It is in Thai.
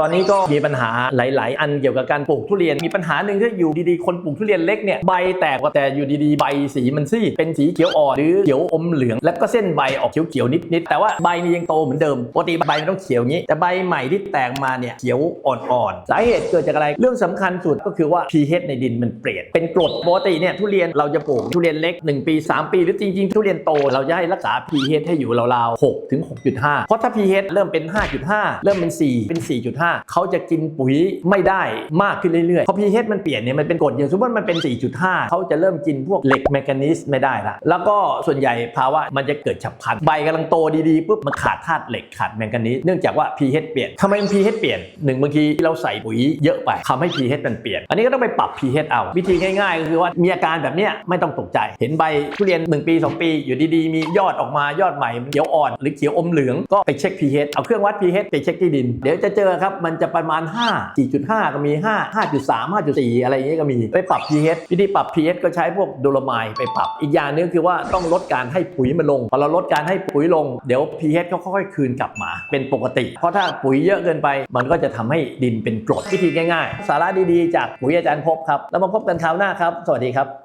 ตอนนี้ก็มีปัญหาหลาย ๆ อันเกี่ยวกับการปลูกทุเรียน มีปัญหาหนึ่งที่อยู่ดี ๆ คนปลูกทุเรียนเล็กเนี่ยใบแตกแต่อยู่ดีๆ ใบสีมันซีดเป็นสีเขียวอ่อนหรือเขียวอมเหลือง แล้วก็เส้นใบออกเขียว ๆ นิด ๆ แต่ว่าใบนี่ยังโตเหมือนเดิมปกติใบมันต้องเขียวอย่างนี้ แต่ใบใหม่ที่แตกมาเนี่ยเขียวอ่อน ๆ สาเหตุเกิดจากอะไร เรื่องสำคัญสุดก็คือว่า pH ในดินมันเปลี่ยน เป็นกรดปกติเนี่ยทุเรียนเราจะปลูกทุเรียนเล็ก 1 ปี 3 ปีหรือจริง ๆ ทุเรียนโตเราจะให้รักษา pH ให้อยู่ราวๆ6ถึง6.5 เพราะถ้า pH เริ่มเป็น 5.5 เริ่มเป็น 4 เป็น 4.5เขาจะกินปุ๋ยไม่ได้มากขึ้นเรื่อยๆเพราะ pH มันเปลี่ยนเนี่ยมันเป็นกรดอย่างสมมติมันเป็น 4.5 เขาจะเริ่มกินพวกเหล็กแมกนีสไม่ได้ละแล้วก็ส่วนใหญ่ภาวะมันจะเกิดฉับพลันใบกำลังโตดีๆปุ๊บมันขาดธาตุเหล็กขาดแมงกานีสเนื่องจากว่า pH เปลี่ยนทำไมมัน pH เปลี่ยนหนึ่งบางทีเราใส่ปุ๋ยเยอะไปทำให้ pH มันเปลี่ยน อันนี้ก็ต้องไปปรับ pH เอาวิธีง่ายๆก็คือว่ามีอาการแบบเนี้ยไม่ต้องตกใจ เห็นใบทุเรียน 1 ปี 2 ปี อยู่ดีๆ มียอดออกมายอดใหม่เขียวอ่อน หรือเขียวอมเหลืองก็ไปเช็ค pH เอาเครื่องวัด pH ไปเช็คที่ดิน เดี๋ยวจะเจอครับมันจะประมาณ 5 4.5 ก็มี 5 5.3 5.4 อะไรอย่างเงี้ยก็มีไปปรับ pH วิธีปรับ pH ก็ใช้พวกโดโลไมด์ไปปรับอีกอย่างนึงคือว่าต้องลดการให้ปุ๋ยมันลงพอเราลดการให้ปุ๋ยลงเดี๋ยว pH ก็ค่อยๆคืนกลับมา เป็นปกติ เพราะถ้าปุ๋ยเยอะเกินไป มันก็จะทำให้ดินเป็นกรดวิธีง่ายๆ สาระดีๆ จากปุ๋ยอาจารย์พบครับ แล้วมาพบกันคราวหน้าครับ สวัสดีครับ